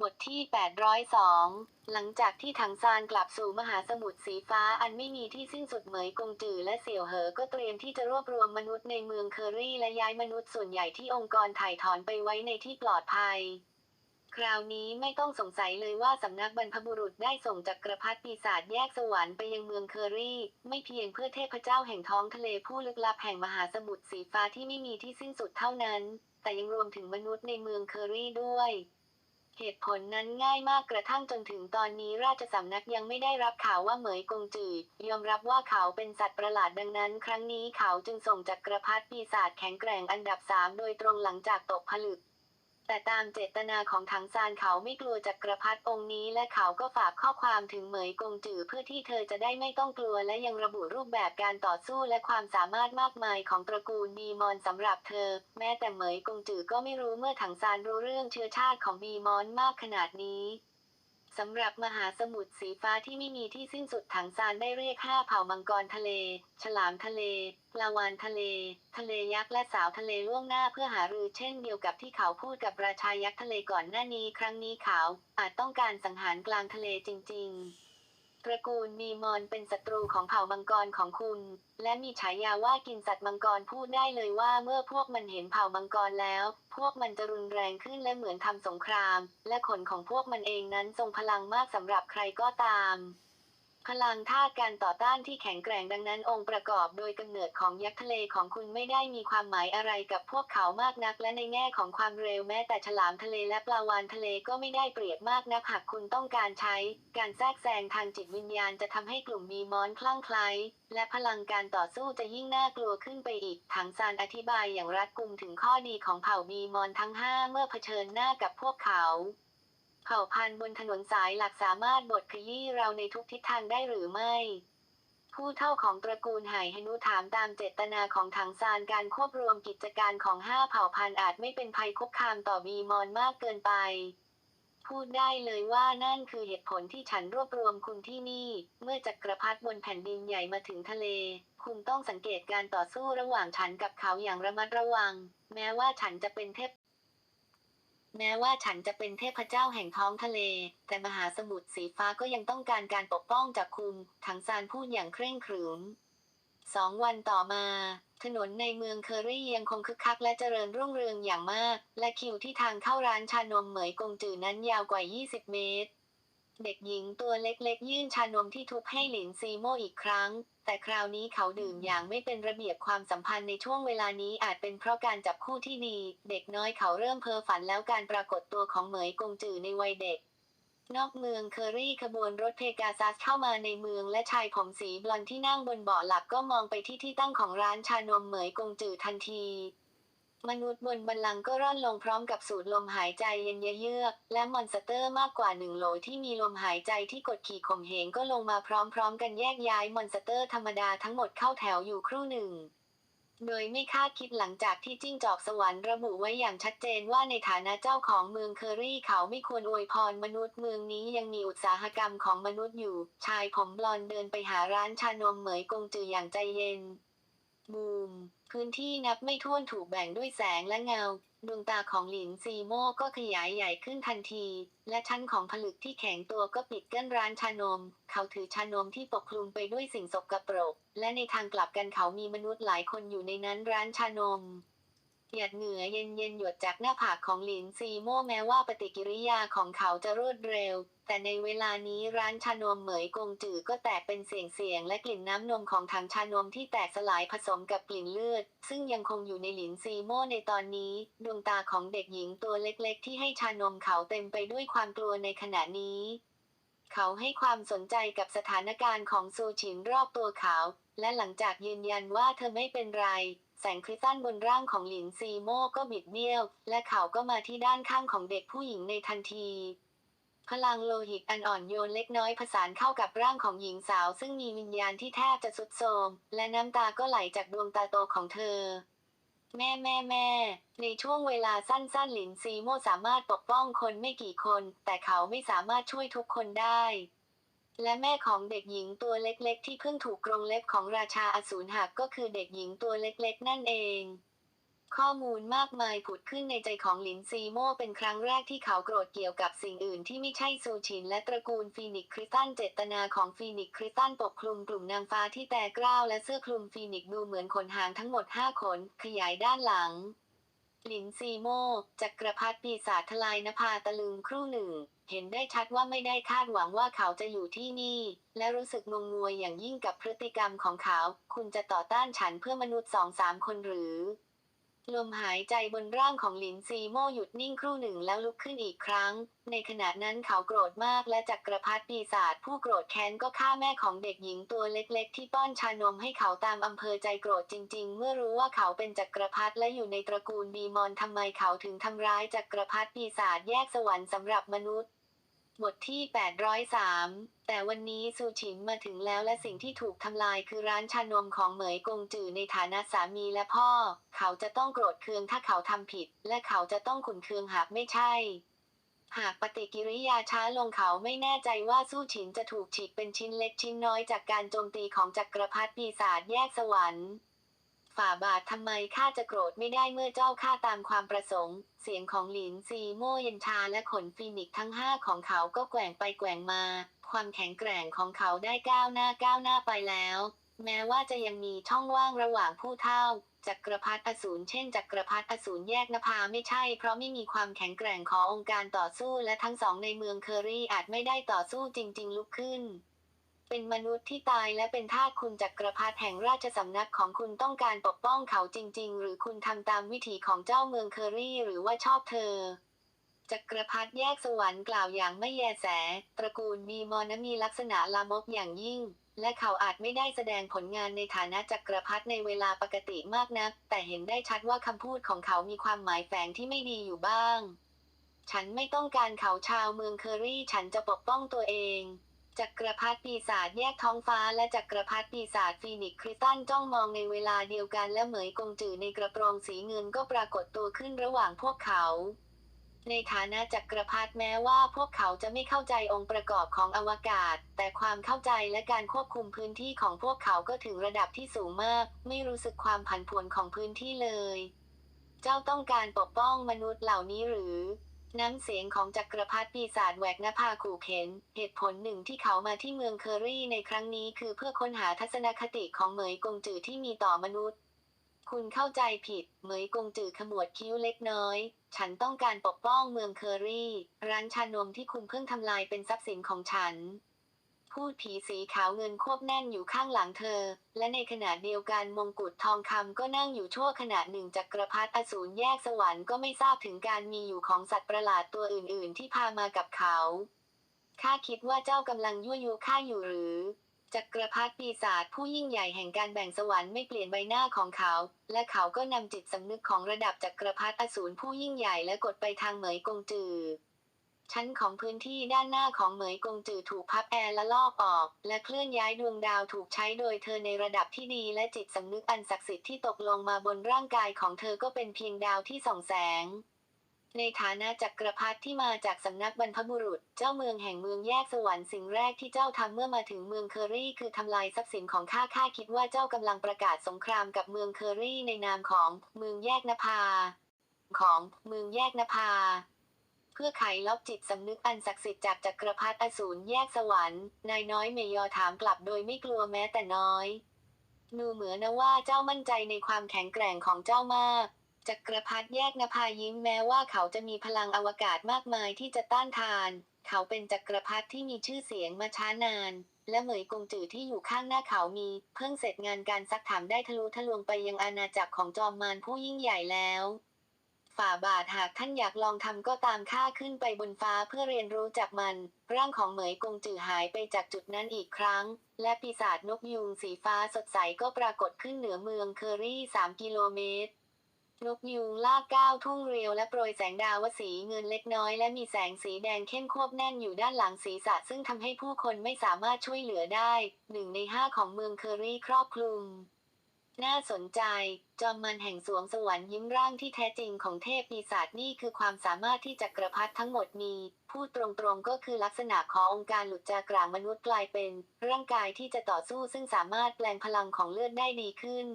บทที่ 802 หลังจากที่ถังซานกลับสู่มหาสมุทรสีฟ้าอันไม่มีที่สิ้นสุดเหมยกงจือและเสี่ยวเหอ ก็เตรียมที่จะรวบรวมมนุษย์ในเมืองเคอรี่และย้ายมนุษย์ส่วนใหญ่ที่องค์กรถ่ายถอนไปไว้ในที่ปลอดภัย คราวนี้ไม่ต้องสงสัยเลยว่าสำนักบรรพบุรุษได้ส่งจักรพรรดิปีศาจแยกสวรรค์ไปยังเมืองเคอรี่ ไม่เพียงเพื่อเทพเจ้าแห่งท้องทะเลผู้ลึกลับแห่งมหาสมุทรสีฟ้าที่ไม่มีที่สิ้นสุดเท่านั้น แต่ยังรวมถึงมนุษย์ในเมืองเคอรี่ด้วย เหตุผลนั้นง่ายมากกระทั่งจนถึงตอนนี้ราชสำนักยังไม่ได้รับข่าวว่าเหมยกงจือยอมรับว่าเขาเป็นสัตว์ประหลาดดังนั้น ครั้งนี้เขาจึงส่งจักรพรรดิปีศาจแข็งแกร่งอันดับสามโดยตรงหลังจากตกผลึก แต่ตามเจตนาของถังซานเขาไม่กลัวจักรพรรดิองค์นี้ และเขาก็ฝากข้อความถึงเหมยกงจือเพื่อที่เธอจะได้ไม่ต้องกลัวและยังระบุรูปแบบการต่อสู้และความสามารถมากมายของตระกูลบีมอนสำหรับเธอ แม้แต่เหมยกงจือก็ไม่รู้เมื่อถังซานรู้เรื่องเชื้อชาติของบีมอนมากขนาดนี้ สำหรับมหาสมุทรสีฟ้าที่ไม่มีที่สิ้นสุดถังซานได้เรียกห้าเผ่ามังกรทะเล ฉลามทะเลปลาวานทะเล ทะเลยักษ์และสาวทะเลล่วงหน้าเพื่อหารือเช่นเดียวกับที่เขาพูดกับราชายักษ์ทะเลก่อนหน้านี้ ครั้งนี้เขาอาจต้องการสังหารกลางทะเลจริง ๆ ตระกูลมีมอนเป็นศัตรูของเผ่ามังกรของคุณ และมีฉายาว่ากินสัตว์มังกรพูดได้เลยว่าเมื่อพวกมันเห็นเผ่ามังกรแล้ว พวกมันจะรุนแรงขึ้นและเหมือนทำสงคราม และขนของพวกมันเองนั้นทรงพลังมากสำหรับใครก็ตาม พลังธาตุการต่อต้านที่แข็งแกร่งดังนั้นองค์ประกอบโดยกำเนิดของยักษ์ทะเลของคุณไม่ได้มีความหมายอะไรกับพวกเขามากนัก และในแง่ของความเร็วแม้แต่ฉลามทะเลและปลาวานทะเลก็ไม่ได้เปรียบมากนักหากคุณต้องการใช้ การแทรกแซงทางจิตวิญญาณจะทำให้กลุ่มมีมอนคลั่งไคล้และพลังการต่อสู้จะยิ่งน่ากลัวขึ้นไปอีก ถังซานอธิบายอย่างรัดกุมถึงข้อดีของเผ่ามีมอนทั้งห้าเมื่อเผชิญหน้ากับพวกเขา เผ่าพันธุ์บนถนนสายหลักสามารถบดขยี้เราในทุกทิศทางได้หรือไม่ ผู้เท่าของตระกูลไหฮนุถามตามเจตนาของถังซานการควบรวมกิจการของห้าเผ่าพันธุ์อาจไม่เป็นภัยคุกคามต่อบีมอนมากเกินไป พูดได้เลยว่านั่นคือเหตุผลที่ฉันรวบรวมคุณที่นี่ เมื่อจักรพรรดิบนแผ่นดินใหญ่มาถึงทะเล คุณต้องสังเกตการต่อสู้ระหว่างฉันกับเขาอย่างระมัดระวัง แม้ว่าฉันจะเป็นเทพ แม้ว่าฉันจะเป็นเทพเจ้าแห่งท้องทะเล แต่มหาสมุทรสีฟ้าก็ยังต้องการการปกป้องจากคุณ ถังซานพูดอย่างเคร่งขรึมสองวันต่อมา ถนนในเมืองเคอรี่ยังคงคึกคักและเจริญรุ่งเรืองอย่างมาก และคิวที่ทางเข้าร้านชานมเหมยกงจือนั้นยาวกว่า 20 เมตร เด็กหญิงตัวเล็กๆ ยื่นชานมที่ทุบให้หลินซีโมอีกครั้ง แต่คราวนี้เขาดื่มอย่างไม่เป็นระเบียบความสัมพันธ์ในช่วงเวลานี้อาจเป็นเพราะการจับคู่ที่ดี เด็กน้อยเขาเริ่มเพ้อฝันแล้วการปรากฏตัวของเหมยกงจือในวัยเด็ก นอกเมืองเคอรี่ขบวนรถเพกาซัสเข้ามาในเมืองและชายผมสีบลอนด์ที่นั่งบนเบาะหลักก็มองไปที่ที่ตั้งของร้านชานมเหมยกงจือทันที มนุษย์บนบัลลังก์ก็ร่อนลงพร้อมกับสูดลมหายใจเย็นเยือก และมอนสเตอร์มากกว่าหนึ่งโหลที่มีลมหายใจที่กดขี่ข่มเหงก็ลงมาพร้อมๆ กันแยกย้ายมอนสเตอร์ธรรมดาทั้งหมดเข้าแถวอยู่ครู่หนึ่ง โดยไม่คาดคิดหลังจากที่จิ้งจอกสวรรค์ระบุไว้อย่างชัดเจนว่าในฐานะเจ้าของเมืองเคอรี่เขาไม่ควรอวยพรมนุษย์เมืองนี้ยังมีอุตสาหกรรมของมนุษย์อยู่ ชายผมบลอนเดินไปหาร้านชานมเหมยกงจืออย่างใจเย็น บูม พื้นที่นับไม่ถ้วนถูกแบ่งด้วยแสงและเงา ดวงตาของหลินซีโม่ก็ขยายใหญ่ขึ้นทันที และชั้นของผลึกที่แข็งตัวก็ปิดกั้นร้านชานม เขาถือชานมที่ปกคลุมไปด้วยสิ่งสกปรก และในทางกลับกันเขามีมนุษย์หลายคนอยู่ในนั้นร้านชานม หยาดเหงื่อเย็นๆหยดจากหน้าผากของหลินซีโม่แม้ว่าปฏิกิริยาของเขาจะรวดเร็ว แต่ในเวลานี้ร้านชานมเหมยกงจือก็แตกเป็นเสียงๆและกลิ่นน้ำนมของถังชานมที่แตกสลายผสมกับกลิ่นเลือด ซึ่งยังคงอยู่ในหลินซีโม่ในตอนนี้ ดวงตาของเด็กหญิงตัวเล็กๆ ที่ให้ชานมเขาเต็มไปด้วยความกลัวในขณะนี้ เขาให้ความสนใจกับสถานการณ์ของซูชินรอบตัวเขา และหลังจากยืนยันว่าเธอไม่เป็นไร แสงคริสตัลบนร่างของหลินซีโม่ก็บิดเบี้ยว และเขาก็มาที่ด้านข้างของเด็กผู้หญิงในทันที พลังโลหิตอันอ่อนโยนเล็กน้อยผสานเข้ากับร่างของหญิงสาว ซึ่งมีวิญญาณที่แทบจะสุดโทรมและน้ำตาก็ไหลจากดวงตาโตของเธอแม่แม่แม่ ในช่วงเวลาสั้นๆ หลินซีโม่สามารถปกป้องคนไม่กี่คน แต่เขาไม่สามารถช่วยทุกคนได้ และแม่ของเด็กหญิงตัวเล็กๆ ที่เพิ่งถูกกรงเล็บของราชาอสูรหักก็คือเด็กหญิงตัวเล็กๆ นั่นเอง ข้อมูลมากมายผุดขึ้นในใจของหลินซีโม่เป็นครั้งแรกที่เขาโกรธเกี่ยวกับสิ่งอื่นที่ไม่ใช่ซูชินและตระกูลฟีนิกคริสตันเจตนาของฟีนิกคริสตันปกคลุมกลุ่มนางฟ้าที่แตกกล้าวและเสื้อคลุมฟีนิกดูเหมือนขนหางทั้งหมดห้าขนขยายด้านหลัง หลินซีโม่จักรพรรดิปีศาจทลายนภาตะลึงครู่หนึ่ง เห็นได้ชัดว่าไม่ได้คาดหวังว่าเขาจะอยู่ที่นี่ และรู้สึกงงงวยอย่างยิ่งกับพฤติกรรมของเขา คุณจะต่อต้านฉันเพื่อมนุษย์สองสามคนหรือ ลมหายใจบนร่างของหลินซีโม่หยุดนิ่งครู่หนึ่งแล้วลุกขึ้นอีกครั้ง ในขณะนั้นเขาโกรธมากและจักรพรรดิปีศาจผู้โกรธแค้นก็ฆ่าแม่ของเด็กหญิงตัวเล็กๆ ที่ป้อนชานมให้เขาตามอำเภอใจโกรธจริงๆ เมื่อรู้ว่าเขาเป็นจักรพรรดิและอยู่ในตระกูลบีมอนทำไมเขาถึงทำร้ายจักรพรรดิปีศาจแยกสวรรค์สำหรับมนุษย์ บทที่ 803 แต่วันนี้ซูชินมาถึงแล้วและสิ่งที่ถูกทำลายคือร้านชานมของเหมยกงจือในฐานะสามีและพ่อ เขาจะต้องโกรธเคืองถ้าเขาทำผิด และเขาจะต้องขุนเคืองหากไม่ใช่ หากปฏิกิริยาช้าลงเขาไม่แน่ใจว่าสู้ฉินจะถูกฉีกเป็นชิ้นเล็กชิ้นน้อยจากการโจมตีของจักรพรรดิปีศาจแยกสวรรค์ ฝ่าบาททำไมข้าจะโกรธไม่ได้เมื่อเจ้าข้าตามความประสงค์ เสียงของหลินซีโม่เย็นชาและขนฟีนิกทั้งห้าของเขาก็แกว่งไปแกว่งมา ความแข็งแกร่งของเขาได้ก้าวหน้าก้าวหน้าไปแล้ว แม้ว่าจะยังมีช่องว่างระหว่างผู้เท่าจักรพรรดิอสูรเช่นจักรพรรดิอสูรแยกนภาไม่ใช่ เพราะไม่มีความแข็งแกร่งขององค์การต่อสู้และทั้งสองในเมืองเคอรี่อาจไม่ได้ต่อสู้จริง ๆ ลุกขึ้น เป็นมนุษย์ที่ตายและเป็นทาสคุณจักรพรรดิแห่งราชสำนักของคุณต้องการปกป้องเขาจริง ๆ หรือคุณทำตามวิถีของเจ้าเมืองเคอรี่หรือว่าชอบเธอจักรพรรดิแยกสวรรค์กล่าวอย่างไม่แยแส ตระกูลบีมอนมีลักษณะลามกอย่างยิ่ง และเขาอาจไม่ได้แสดงผลงานในฐานะจักรพรรดิในเวลาปกติมากนัก แต่เห็นได้ชัดว่าคำพูดของเขามีความหมายแฝงที่ไม่ดีอยู่บ้าง ฉันไม่ต้องการเขาชาวเมืองเคอรี่ ฉันจะปกป้องตัวเอง จักรพรรดิปีศาจแยกท้องฟ้าและจักรพรรดิปีศาจฟีนิกซ์คริสตันจ้องมองในเวลาเดียวกันและเหมยกงจือในกระโปรงสีเงินก็ปรากฏตัวขึ้นระหว่างพวกเขา ในฐานะจักรพรรดิแม้ว่าพวกเขาจะไม่เข้าใจองค์ประกอบของอวกาศ แต่ความเข้าใจและการควบคุมพื้นที่ของพวกเขาก็ถึงระดับที่สูงมาก ไม่รู้สึกความผันผวนของพื้นที่เลย เจ้าต้องการปกป้องมนุษย์เหล่านี้หรือ น้ำเสียงของจักรพรรดิปีศาจแหวกนภาผาขู่เข็น เหตุผลหนึ่งที่เขามาที่เมืองเคอรี่ในครั้งนี้คือเพื่อค้นหาทัศนคติของเหมยกงจือที่มีต่อมนุษย์ คุณเข้าใจผิด เหมยกงจือขมวดคิ้วเล็กน้อย ฉันต้องการปกป้องเมืองเคอรี่ ร้านชานมที่คุณเพิ่งทำลายเป็นทรัพย์สินของฉัน พูดผีสีขาวเงินควบแน่นอยู่ข้างหลังเธอ และในขณะเดียวกันมงกุฎทองคำก็นั่งอยู่ชั่วขณะหนึ่งจักรพรรดิอสูรแยกสวรรค์ก็ไม่ทราบถึงการมีอยู่ของสัตว์ประหลาดตัวอื่น ๆ ที่พามากับเขาข้าคิดว่าเจ้ากำลังยั่วยุข้าอยู่หรือจักรพรรดิปีศาจผู้ยิ่งใหญ่แห่งการแบ่งสวรรค์ไม่เปลี่ยนใบหน้าของเขา และเขาก็นำจิตสำนึกของระดับจักรพรรดิอสูรผู้ยิ่งใหญ่และกดไปทางเหมยกงจือ ชั้นของพื้นที่ด้านหน้าของเหมยกงจือถูกพับแอร์และลอกออก และเคลื่อนย้ายดวงดาวถูกใช้โดยเธอในระดับที่ดีและจิตสำนึกอันศักดิ์สิทธิ์ที่ตกลงมาบนร่างกายของเธอก็เป็นเพียงดาวที่ส่องแสง ในฐานะจักรพรรดิที่มาจากสำนักบรรพบุรุษ เจ้าเมืองแห่งเมืองแยกสวรรค์สิ่งแรกที่เจ้าทำเมื่อมาถึงเมืองเคอรี่ คือทำลายทรัพย์สินของข้าข้าคิดว่าเจ้ากำลังประกาศสงครามกับเมืองเคอรี่ในนามของเมืองแยกนภา ของเมืองแยกนภา เพื่อไขล็อกจิตสำนึกอันศักดิ์สิทธิ์จากจักรพรรดิอสูรแยกสวรรค์นายน้อยเมยอถามกลับโดยไม่กลัวแม้แต่น้อยนูเหมือนนะว่าเจ้ามั่นใจในความแข็งแกร่งของเจ้ามากจักรพรรดิแยกนภายิ้มแม้ว่าเขาจะมีพลังอวกาศมากมายที่จะต้านทาน เขาเป็นจักรพรรดิที่มีชื่อเสียงมาช้านาน และเหมยกงจือที่อยู่ข้างหน้าเขามี เพิ่งเสร็จงานการซักถามได้ทะลุทะลวงไปยังอาณาจักรของจอมมารผู้ยิ่งใหญ่แล้ว ฝ่าบาทหากท่านอยากลองทำก็ตามข้าขึ้นไปบนฟ้าเพื่อเรียนรู้จากมัน ร่างของเหมยกงจือหายไปจากจุดนั้นอีกครั้ง และปีศาจนกยูงสีฟ้าสดใสก็ปรากฏขึ้นเหนือเมืองเคอรี่ 3 กิโลเมตรนกยูงลากก้าวทุ่งเรียวและโปรยแสงดาวสีเงินเล็กน้อยและมีแสงสีแดงเข้มควบแน่นอยู่ด้านหลังศีรษะซึ่งทำให้ผู้คนไม่สามารถช่วยเหลือได้หนึ่งในห้าของเมืองเคอรี่ครอบคลุม น่าสนใจ จอมมันแห่งสวงสวรรค์ยิ้มร่างที่แท้จริงของเทพปีศาจนี่คือความสามารถที่จักรพรรดิทั้งหมดมี พูดตรงๆก็คือลักษณะขององค์การหลุดจากกลางมนุษย์กลายเป็น ร่างกายที่จะต่อสู้ซึ่งสามารถแปลงพลังของเลือดได้ดีขึ้น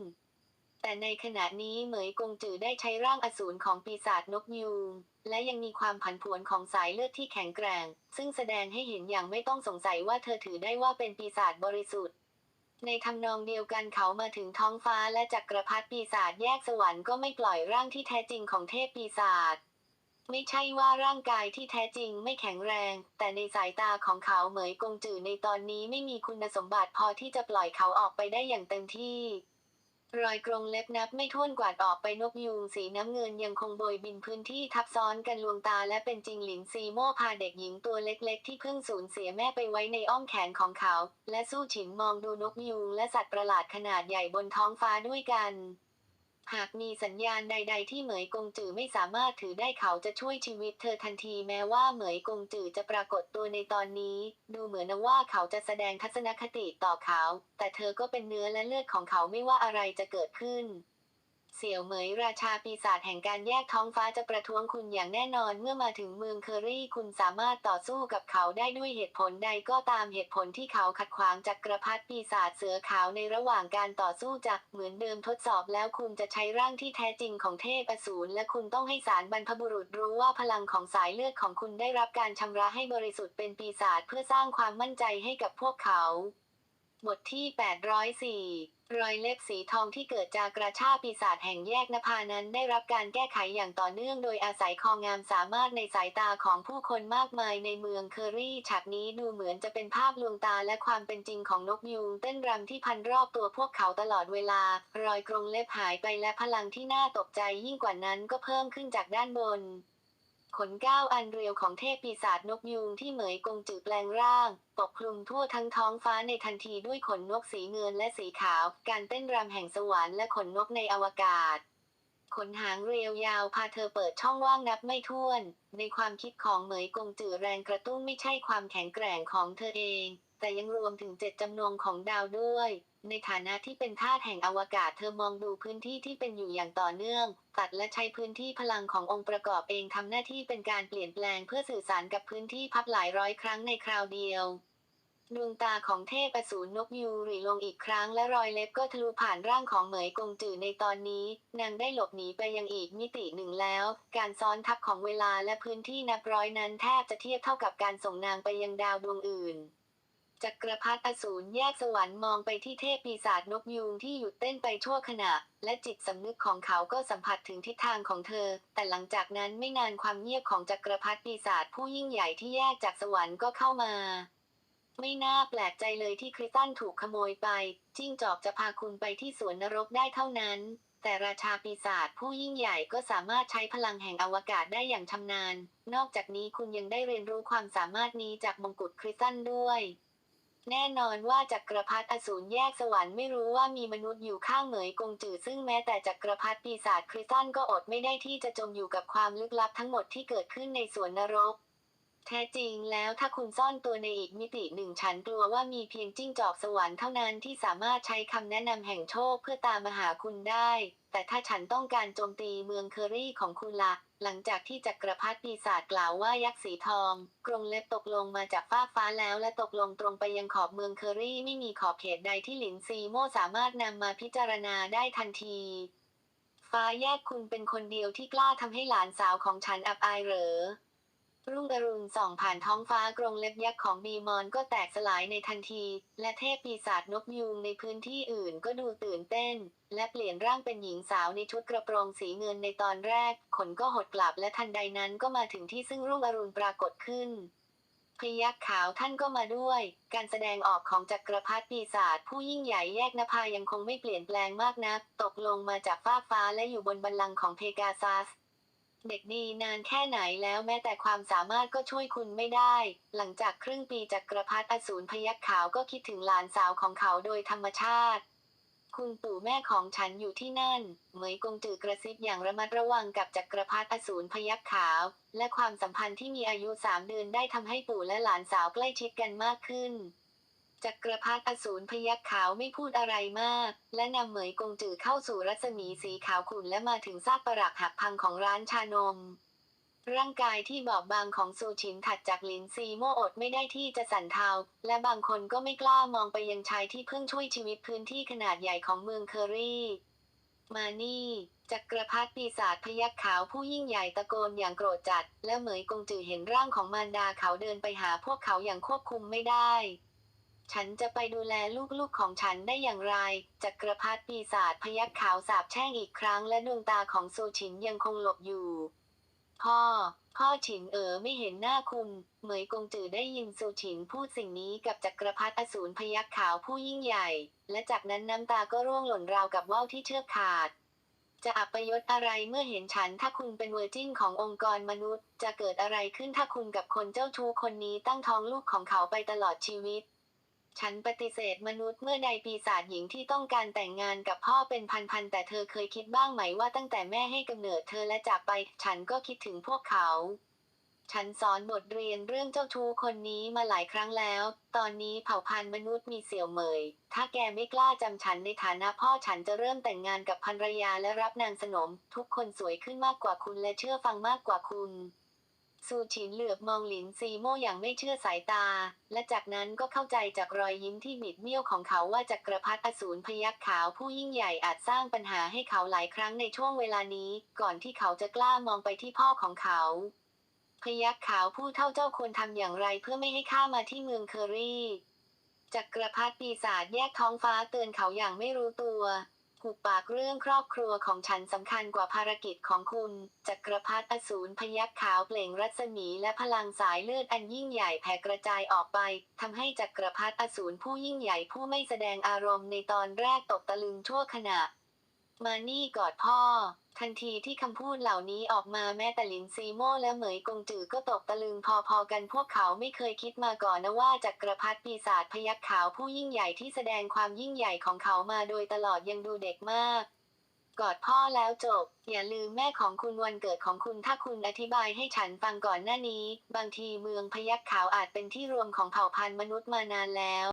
แต่ในขณะนี้เหมยกงจือได้ใช้ร่างอสูรของปีศาจนกยูงและยังมีความผันผวนของสายเลือดที่แข็งแกร่ง ซึ่งแสดงให้เห็นอย่างไม่ต้องสงสัยว่าเธอถือได้ว่าเป็นปีศาจบริสุทธิ์ ในทำนองเดียวกันเขามาถึงท้องฟ้าและจักรพรรดิปีศาจแยกสวรรค์ก็ไม่ปล่อยร่างที่แท้จริงของเทพปีศาจไม่ใช่ว่าร่างกายที่แท้จริงไม่แข็งแรง แต่ในสายตาของเขาเหมยกงจือในตอนนี้ไม่มีคุณสมบัติพอที่จะปล่อยเขาออกไปได้อย่างเต็มที่ รอยกรงเล็บนับไม่ถ้วนกวาดออกไปนกยูงสีน้ำเงินยังคงโบยบินพื้นที่ทับซ้อนกันลวงตาและเป็นจริงหลินซีโม่พาเด็กหญิงตัวเล็กๆ ที่เพิ่งสูญเสียแม่ไปไว้ในอ้อมแขนของเขา และสู้ฉินมองดูนกยูงและสัตว์ประหลาดขนาดใหญ่บนท้องฟ้าด้วยกัน หากมีสัญญาณใด ๆ ที่เหมยกงจือไม่สามารถถือได้เขาจะช่วยชีวิตเธอทันทีแม้ว่าเหมยกงจือจะปรากฏตัวในตอนนี้ ดูเหมือนว่าเขาจะแสดงทัศนคติต่อเขา แต่เธอก็เป็นเนื้อและเลือดของเขาไม่ว่าอะไรจะเกิดขึ้น เสี่ยวเหมยราชาปีศาจแห่งการแยกท้องฟ้าจะประท้วงคุณอย่างแน่นอนเมื่อมาถึงเมืองเคอรี่คุณสามารถต่อสู้กับเขาได้ด้วยเหตุผลใดก็ตามเหตุผลที่เขาขัดขวางจักรพรรดิปีศาจเสือขาวในระหว่างการต่อสู้จากเหมือนเดิมทดสอบแล้วคุณจะใช้ร่างที่แท้จริงของเทพอสูรและคุณต้องให้สารบรรพบุรุษรู้ว่าพลังของสายเลือดของคุณได้รับการชำระให้บริสุทธิ์เป็นปีศาจเพื่อสร้างความมั่นใจให้กับพวกเขา บทที่ 804 รอยเล็บสีทองที่เกิดจากกระชาปีศาจแห่งแยกนภานั้นได้รับการแก้ไขอย่างต่อเนื่องโดยอาศัยคองามสามารถในสายตาของผู้คนมากมายในเมืองเคอรี่ฉากนี้ดูเหมือนจะเป็นภาพลวงตาและความเป็นจริงของนกยูงเต้นรำที่พันรอบตัวพวกเขาตลอดเวลา รอยกรงเล็บหายไปและพลังที่น่าตกใจยิ่งกว่านั้นก็เพิ่มขึ้นจากด้านบน ขนก้าวอันเรียวของเทพปีศาจนกยูงที่เหมยกงจือแปลงร่าง ปกคลุมทั่วทั้งท้องฟ้าในทันทีด้วยขนนกสีเงินและสีขาว การเต้นรำแห่งสวรรค์และขนนกในอวกาศ ขนหางเรียวยาวพาเธอเปิดช่องว่างนับไม่ถ้วน ในความคิดของเหมยกงจือแรงกระตุ้นไม่ใช่ความแข็งแกร่งของเธอเอง แต่ยังรวมถึงเจ็ดจำนวนของดาวด้วย ในฐานะที่เป็นธาตุแห่งอวกาศเธอมองดูพื้นที่ที่เป็นอยู่อย่างต่อเนื่อง ตัดและใช้พื้นที่พลังขององค์ประกอบเองทำหน้าที่เป็นการเปลี่ยนแปลงเพื่อสื่อสารกับพื้นที่พับหลายร้อยครั้งในคราวเดียวดวงตาของเทพอสูรนกยูรีลงอีกครั้งและรอยเล็บก็ทะลุผ่านร่างของเหมยกงจือในตอนนี้ นางได้หลบหนีไปยังอีกมิติหนึ่งแล้ว การซ้อนทับของเวลาและพื้นที่นับร้อยนั้นแทบจะเทียบเท่ากับการส่งนางไปยังดาวดวงอื่น จักรพรรดิอสูรแยกสวรรค์มองไปที่เทพปีศาจนกยูงที่หยุดเต้นไปชั่วขณะ และจิตสำนึกของเขาก็สัมผัสถึงทิศทางของเธอ แต่หลังจากนั้นไม่นานความเงียบของจักรพรรดิปีศาจผู้ยิ่งใหญ่ที่แยกจากสวรรค์ก็เข้ามา ไม่น่าแปลกใจเลยที่คริสตันถูกขโมยไป จิ้งจอกจะพาคุณไปที่สวนนรกได้เท่านั้น แต่ราชาปีศาจผู้ยิ่งใหญ่ก็สามารถใช้พลังแห่งอวกาศได้อย่างชำนาญ นอกจากนี้คุณยังได้เรียนรู้ความสามารถนี้จากมงกุฎคริสตันด้วย แน่นอนว่าจักรพรรดิอสูรแยกสวรรค์ไม่รู้ว่ามีมนุษย์อยู่ข้างเหมยกงจือซึ่งแม้แต่จักรพรรดิปีศาจคริสตันก็อดไม่ได้ที่จะจมอยู่กับความลึกลับทั้งหมดที่เกิดขึ้นในสวนนรก แท้จริงแล้วถ้าคุณซ่อนตัวในอีกมิติหนึ่งฉันกลัวว่ามีเพียงจิ้งจอกสวรรค์เท่านั้นที่สามารถใช้คำแนะนำแห่งโชคเพื่อตามมาหาคุณได้ แต่ถ้าฉันต้องการโจมตีเมืองเคอรี่ของคุณละ หลังจากที่จักรพรรดิปีศาจกล่าวว่ายักษ์สีทอง กรงเล็บตกลงมาจากฟ้ากฟ้าแล้วและตกลงตรงไปยังขอบเมืองเคอรี่ไม่มีขอบเขตใดที่หลินซีโม่สามารถนำมาพิจารณาได้ทันที ฟ้าแยกคุณเป็นคนเดียวที่กล้าทำให้หลานสาวของฉันอับอายเหรอ รุ่งอรุณส่องผ่านท้องฟ้ากรงเล็บยักษ์ของบีมอนก็แตกสลายในทันที และเทพปีศาจนกยูงในพื้นที่อื่นก็ดูตื่นเต้น และเปลี่ยนร่างเป็นหญิงสาวในชุดกระโปรงสีเงินในตอนแรก ขนก็หดกลับและทันใดนั้นก็มาถึงที่ซึ่งรุ่งอรุณปรากฏขึ้นพยักษ์ขาวท่านก็มาด้วย การแสดงออกของจักรพรรดิปีศาจผู้ยิ่งใหญ่แยกนภายังคงไม่เปลี่ยนแปลงมากนัก ตกลงมาจากฟ้ากฟ้าและอยู่บนบัลลังก์ของเพกาซัส เด็กดีนานแค่ไหนแล้วแม้แต่ความสามารถก็ช่วยคุณไม่ได้ หลังจากครึ่งปีจักรพรรดิอสูรพยักขาวก็คิดถึงหลานสาวของเขาโดยธรรมชาติ คุณปู่แม่ของฉันอยู่ที่นั่น เหมยกงจือกระซิบอย่างระมัดระวังกับจักรพรรดิอสูรพยักขาว และความสัมพันธ์ที่มีอายุสามเดือนได้ทำให้ปู่และหลานสาวใกล้ชิดกันมากขึ้น จักรพรรดิอสูรพยักขาวไม่พูดอะไรมาก และนำเหมยกงจือเข้าสู่รัศมีสีขาวขุ่นและมาถึงซากปรักหักพังของร้านชานม ร่างกายที่บอบบางของซูชินถัดจากลินซีโมอดไม่ได้ที่จะสั่นเทา และบางคนก็ไม่กล้ามองไปยังชายที่เพิ่งช่วยชีวิตพื้นที่ขนาดใหญ่ของเมืองเคอรี่ มานี่จักรพรรดิปีศาจพยักขาวผู้ยิ่งใหญ่ตะโกนอย่างโกรธจัด และเหมยกงจือเห็นร่างของมารดาเขาเดินไปหาพวกเขาอย่างควบคุมไม่ได้ ฉันจะไปดูแลลูกๆของฉันได้อย่างไร จักรพรรดิปีศาจพยักขาวสาบแช่งอีกครั้งและดวงตาของซูชินยังคงหลบอยู่ พ่อ พ่อฉินเอ๋อไม่เห็นหน้าคุณ เหมยกงจือได้ยินซูฉินพูดสิ่งนี้กับจักรพรรดิอสูรพยักขาวผู้ยิ่งใหญ่ และจากนั้นน้ำตาก็ร่วงหล่นราวกับว่าวที่เชือกขาดจะอัปยศอะไรเมื่อเห็นฉันถ้าคุณเป็นเวอร์จินขององค์กรมนุษย์ จะเกิดอะไรขึ้นถ้าคุณกับคนเจ้าชู้คนนี้ตั้งท้องลูกของเขาไปตลอดชีวิต ฉันปฏิเสธมนุษย์เมื่อใดปีศาจหญิงที่ต้องการแต่งงานกับพ่อเป็นพันๆแต่เธอเคยคิดบ้างไหมว่าตั้งแต่แม่ให้กำเนิดเธอและจากไป ฉันก็คิดถึงพวกเขา ฉันสอนบทเรียนเรื่องเจ้าชู้คนนี้มาหลายครั้งแล้ว ตอนนี้เผ่าพันธุ์มนุษย์มีเสี่ยวเหมย ถ้าแกไม่กล้าจำฉันในฐานะพ่อฉันจะเริ่มแต่งงานกับภรรยาและรับนางสนม ทุกคนสวยขึ้นมากกว่าคุณและเชื่อฟังมากกว่าคุณ ซูชินเหลือบมองหลินซีโม่อย่างไม่เชื่อสายตา และจากนั้นก็เข้าใจจากรอยยิ้มที่บิดเบี้ยวของเขาว่าจักรพรรดิอสูรพยักขาวผู้ยิ่งใหญ่อาจสร้างปัญหาให้เขาหลายครั้งในช่วงเวลานี้ ก่อนที่เขาจะกล้ามองไปที่พ่อของเขา พยักขาวผู้เท่าเจ้าควรทำอย่างไรเพื่อไม่ให้ข้ามาที่เมืองเคอรี่จักรพรรดิปีศาจแยกท้องฟ้าเตือนเขาอย่างไม่รู้ตัว หุบปากเรื่องครอบครัวของฉันสำคัญกว่าภารกิจของคุณ จักรพรรดิอสูรพยักขาวเปล่งรัศมีและพลังสายเลือดอันยิ่งใหญ่แผ่กระจายออกไปทำให้จักรพรรดิอสูรผู้ยิ่งใหญ่ผู้ไม่แสดงอารมณ์ในตอนแรกตกตะลึงชั่วขณะ มานี่กอดพ่อ ทันทีที่คำพูดเหล่านี้ออกมาแม้แต่หลินซีโม่และเหมยกงจือก็ตกตะลึงพอๆกันพวกเขาไม่เคยคิดมาก่อนนะว่าจักรพรรดิปีศาจพยักขาวผู้ยิ่งใหญ่ที่แสดงความยิ่งใหญ่ของเขามาโดยตลอดยังดูเด็กมาก กอดพ่อแล้วจบ อย่าลืมแม่ของคุณวันเกิดของคุณถ้าคุณอธิบายให้ฉันฟังก่อนหน้านี้ บางทีเมืองพยักขาวอาจเป็นที่รวมของเผ่าพันธุ์มนุษย์มานานแล้ว